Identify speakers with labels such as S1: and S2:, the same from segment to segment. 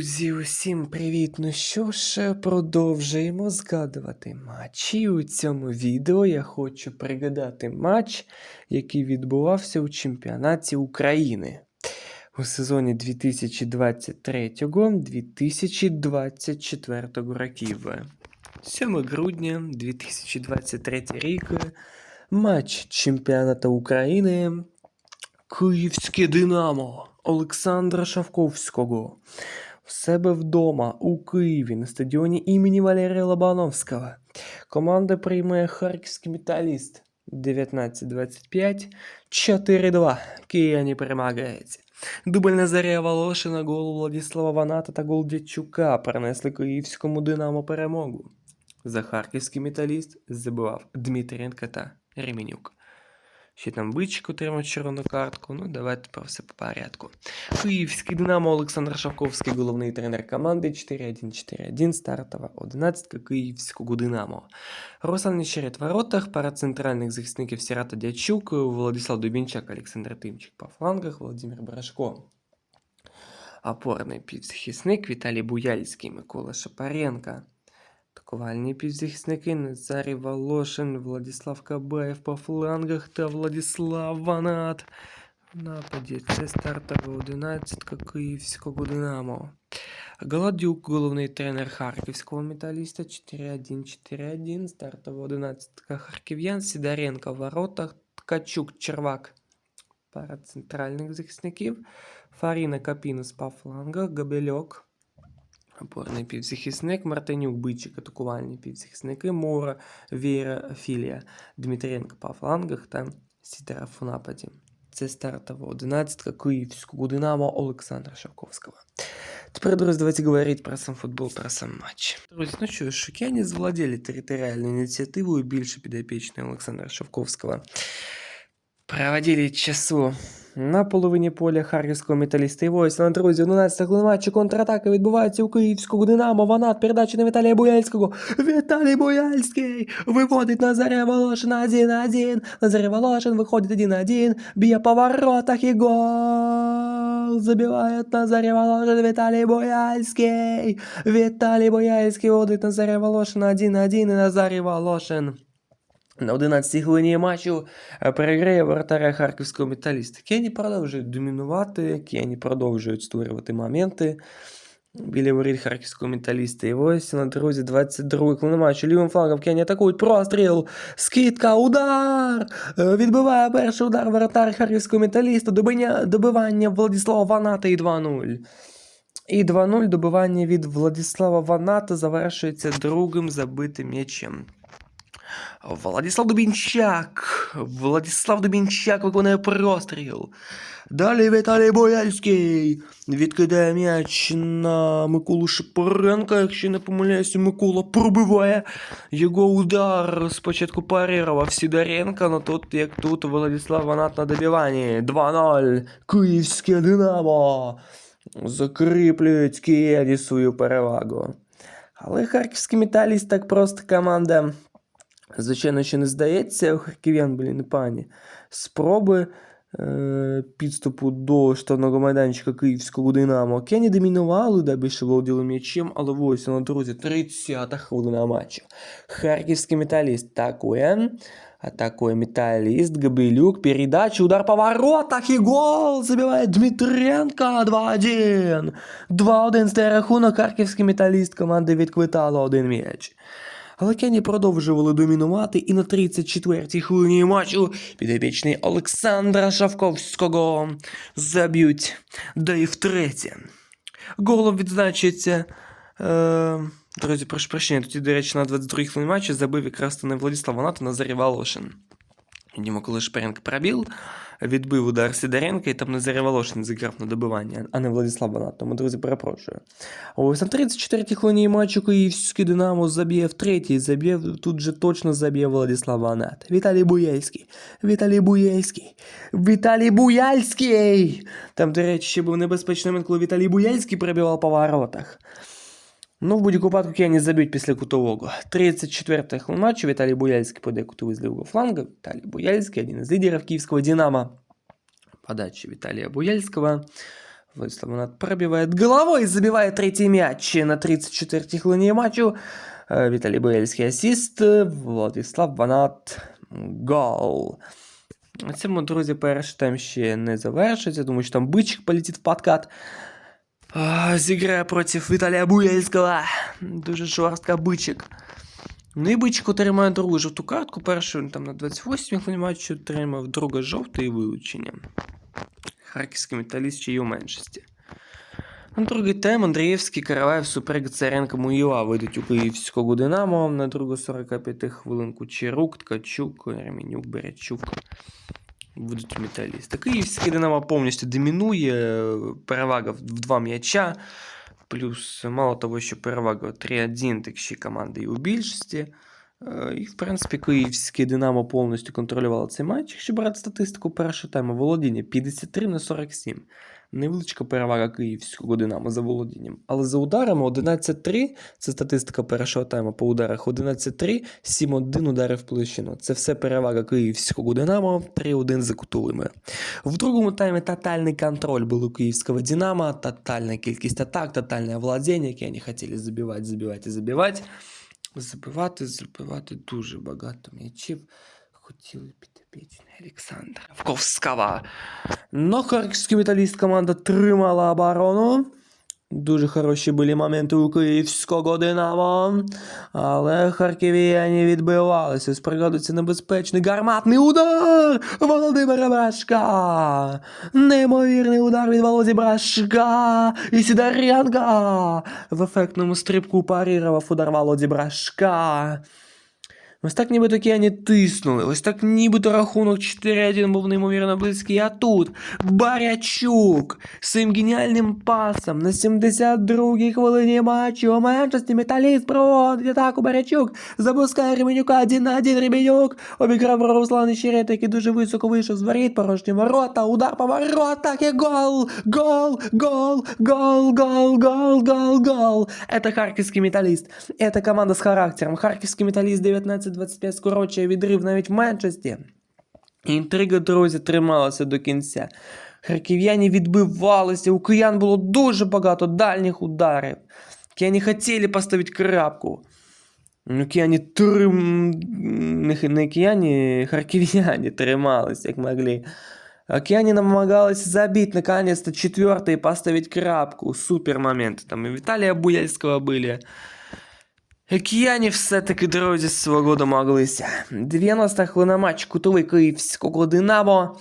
S1: Друзі, усім привіт! Ну що ж, продовжуємо згадувати матчі. У цьому відео я хочу пригадати матч, який відбувався у чемпіонаті України у сезоні 2023-2024 років. 7 грудня 2023 рік. Матч чемпіонату України. Київське Динамо Олександра Шавковського в себе вдома у Києві на стадіоні імені Валерія Лобановського. Команда приймає харківський металіст 19-25, 4-2. Кияні перемагають. Дубль Назарія Волошина, гол Владислава Ваната та гол Дячука принесли київському Динамо перемогу. За харківський металіст забивав Дмитренко та Ременюк. Ще там Бичик отримав червону картку. Ну, давайте про все по порядку. Київський Динамо Олександр Шавковський, головний тренер команди 4-1-4-1, стартова 11 Київського Динамо. Руслан Нещерет в воротах, пара центральних захисників Сірата Дячук, Владислав Дубінчак, Олександр Тимчик по флангах, Володимир Брашко. Опорний півзахисник Віталій Буяльський, Микола Шапаренко. Атакувальні півзахисники Назарій Волошин, Владислав Кабаєв по флангах та Владислав Ванат. В нападі це стартова 11 Київського Динамо. Голодюк, головний тренер харківського металіста 4-1-4-1, стартова 11 Харків'ян, Сидоренко в воротах, Ткачук, Червак. Пара центральних захисників. Фаріна Капінус по флангах, Габельок. Опорний півзахисник, Мартинюк, Бичик, атакувальні півзахисники, Мора, Віра, Філія, Дмитренко по флангах та Сідоров у нападі. Це стартова 11 Київського Динамо Олександра Шавковського. Тепер, друзі, давайте говорити про сам футбол, про сам матч. Друзі, ну що, шокяні завладіли територіальною ініціативою більше підопічної Олександра Шавковського. Проводили часу на половині поля харківського металіста. І ось на друзі, 11 хвилин матчу контратака відбувається у київського Динамо. Ванат передача на Віталія Буяльського. Віталій Буяльський виводить Назаря Волошина 1-1. Назаря Волошин виходить 1-1. Б'є по воротах і гол. Забиває Назаря Волошин Віталій Буяльський. Віталій Буяльський виводить Назаря Волошина 1-1. І Назарій Волошин на 11-й хвилині матчу е, переграє воротаря харківського металіста. Кені продовжують домінувати, Кені продовжують створювати моменти біля воріт харківського металіста. І ось на друзі 22-й хвилини матчу лівим флангом Кені атакують простріл, скидка, удар! Е, Відбиває перший удар воротар харківського металіста, добиня, добивання Владислава Ваната і 2-0. І 2-0 добивання від Владислава Ваната завершується другим забитим м'ячем. Владислав Дубінчак. Владислав Дубінчак виконує простріл. Далі Віталій Бояльський відкидає м'яч на Миколу Шипоренка. Якщо не помиляюся, Микола пробиває його удар. Спочатку парирував Сидоренко, але тут, як тут, Владислав Ванат на добиванні. 2-0. Київське Динамо. Закріплюють Києві свою перевагу. Але харківський металіст так просто команда Звичайно, ще не здається, харків'ян були непогані спроби е, підступу до штрафного майданчика київського Динамо. Кені домінували, да більше володіли м'ячем, але ось на друзі, 30-та хвилина матчу. Харківський металіст атакує. Атакує металіст, Габилюк, передача, удар по воротах і гол забиває Дмитренко 2-1. 2-1 стає рахунок, харківський металіст команди відквитала один м'яч. Але Кені продовжували домінувати і на 34-й хвилині матчу підопічний Олександра Шавковського заб'ють, да і втретє. Голом відзначиться. Е, друзі, прошу прощення, тоді, до речі, на 22-й хвилині матчу забив якраз не Владислав Ванат, а Назарій Волошин. Діма, коли Шперенко пробіл, відбив удар Сидоренка, і там Назарій зіграв на добивання, а не Владислав Банат. Тому, друзі, перепрошую. Ось на 34-й хвилині матчу Київський Динамо заб'є в третій, заб'є, тут же точно заб'є Владислав Банат. Віталій Буяльський, Віталій Буяльський, Віталій Буяльський! Там, до речі, ще був небезпечний момент, коли Віталій Буяльський пробивав по воротах. Ну, в будь-якому випадку Кені заб'ють після кутового. 34-й хвилин матчу Віталій Буяльський подає кутовий з лівого фланга. Віталій Буяльський, один із лідерів київського Динамо. Подача Віталія Буяльського. Владислав Ванат пробивает головой, забивает третий мяч на 34-й хвилині матчу. Е, Віталій Боєльський асіст, Владислав Ванат гол. На цьому, друзі, перший тайм ще не завершиться, тому що там бичик полетить в подкат. Зіграє проти Віталія Буєльського. Дуже жорстка бичик. Ну і бичик отримає другу жовту картку. Першу там на 28 хвилині матчу отримав, друге жовте і вилучення. Харківський металіст й у меншості. На другий тайм Андрієвський, Караваєв, Суперек, Царенко, Муїла вийдуть у Київського Динамо. На другу 45 хвилинку Чирук, Ткачук, Ремінюк, Беречук. Будуть металісти. Київський Динамо повністю домінує. Перевага в два м'яча. Плюс, мало того, що перевага 3-1, так ще команди і у більшості. Е, І, в принципі, київське Динамо повністю контролювало цей матч. Якщо брати статистику першого тайму, володіння 53 на 47. Невеличка перевага київського Динамо за володінням. Але за ударами 11-3, це статистика першого тайму по ударах 11-3, 7-1 удари в площину. Це все перевага київського Динамо, 3-1 за кутовими. В другому таймі тотальний контроль був у київського Динамо, тотальна кількість атак, тотальне владіння, яке вони хотіли забивати, забивати забивати. Забивати, забивати дуже багато м'ячів. Хотіли підопічний Олександра Ковського. Но харківський металіст команда тримала оборону. Дуже хороші були моменти у київського Динамо. Але харків'яні відбивалися. Спригадується небезпечний гарматний удар Володимира Брашка. Неймовірний удар від Володі Брашка. І Сидоренко в ефектному стрибку парірував удар Володі Брашка. Ось так нібито кияні тиснули, ось так нібито рахунок 4-1 був неймовірно близький, а тут Барячук своїм геніальним пасом на 72-й хвилині матчу у Манчесті Металіст проводить атаку Барячук, запускає Ременюка 1 на 1 Ременюк, обіграв Руслан Щерет, який дуже високо вийшов з воріт, порожні ворота, удар по воротах і гол, гол, гол, гол, гол, гол, гол, гол. Это харківський металіст, это команда з характером, харківський металіст 19-25 скорочує відрив навіть в Манчесті. Інтрига, друзі, трималася до кінця. Харків'яні відбивалися, у киян було дуже багато дальніх ударів. Кияні хотіли поставити крапку. Ну, кияні трим... не, кияні, харків'яні трималися, як могли. А кияні намагалися забити наконец-то четвертый и поставить крапку. Супер моменти. Там і Віталія Буяльського були. Кияні все-таки, друзі, свого домоглися. 90 хвилина матч кутовий київського Динамо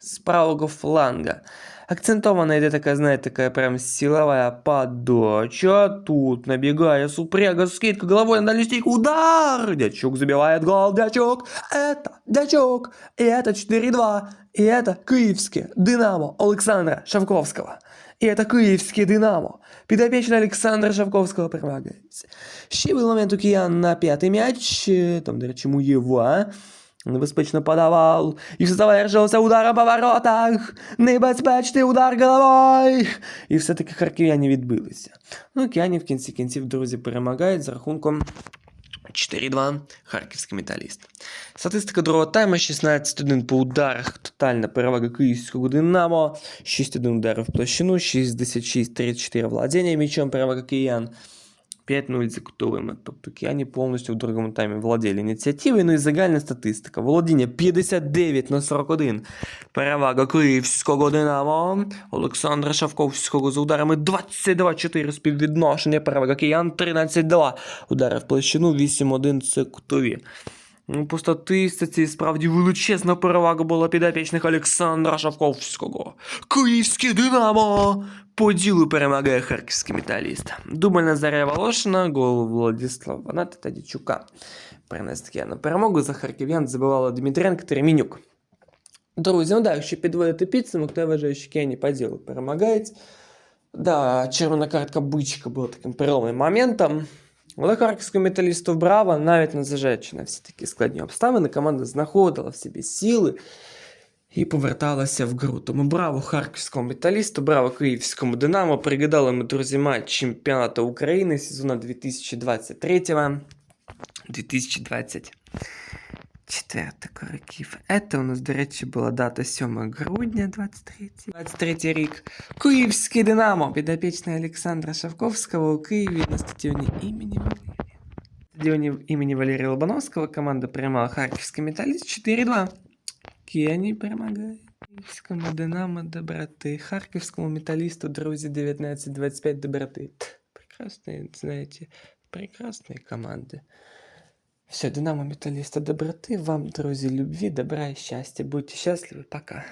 S1: з правого фланга. Акцентована йде така, знаєте, така прям силовая подача. Тут набегая Супрега, скидка головой на листик, удар! Дячук забивает гол, Дячук! Это Дячук! И это 4-2. И это киевский Динамо Олександра Шавковського. І це київське Динамо. Підопічний Олександра Шавковського перемагається. Ще був момент у киян на п'ятий м'яч. е, Там, до речі, Муєва. Небезпечно подавав. І все завершився ударом по воротах. Небезпечний удар головою. І все-таки харків'яні відбилися. Ну, кияні в кінці кінців, друзі, перемагають з рахунком 4-2 харківський металіст. Статистика другого тайму 16-1 по ударах. Тотальна перевага київського Динамо. 6-1 удари в площину, 66-34 владіння м'ячом, перевага киян. 5-0 за кутовими. Тобто Кіані повністю в другому таймі владіли ініціативою. Ну і загальна статистика. Володіння 59 на 41. Перевага київського Динамо. Олександра Шавковського з ударами 22-4 співвідношення. Перевага киян 13-2. Удари в площину 8-1 це кутові. Ну, по статистиці справді величезна перевага була підопічних Олександра Шавковського. Київське Динамо! По ділу перемагає харківський металіст. Дубль Назаря Волошина, гол Владислава Ваната та Дячука. Принести на перемогу за харків'ян забивала Дмитренко та Ремінюк. Друзі, ну да, якщо підводити підсумок, то я вважаю, що Кені по ділу перемагають. Да, червона картка бичка була таким переломним моментом. Але харківському металісту браво, навіть незважаючи на всі такі складні обставини, команда знаходила в собі сили і поверталася в гру. Тому браво харківському металісту, браво київському Динамо. Пригадали ми, друзі, матч чемпіонату України сезону 2023-2024 Четвертий років. Це у нас, до речі, була дата 7 грудня 23. 23 рік. Київське Динамо. Підопічний Олександра Шавковського у Києві на стадіоні імені Валерія. На стадіоні імені Валерія Лобановського команда приймала Харківський металіст 4-2. Київні перемагає. Київському Динамо доброти. Харківському металісту, друзі, 19-25 доброти. Прекрасные, знаете, прекрасные команды. Все, Динамо Металлиста доброты. Вам, друзья, любви, добра и счастья. Будьте счастливы. Пока.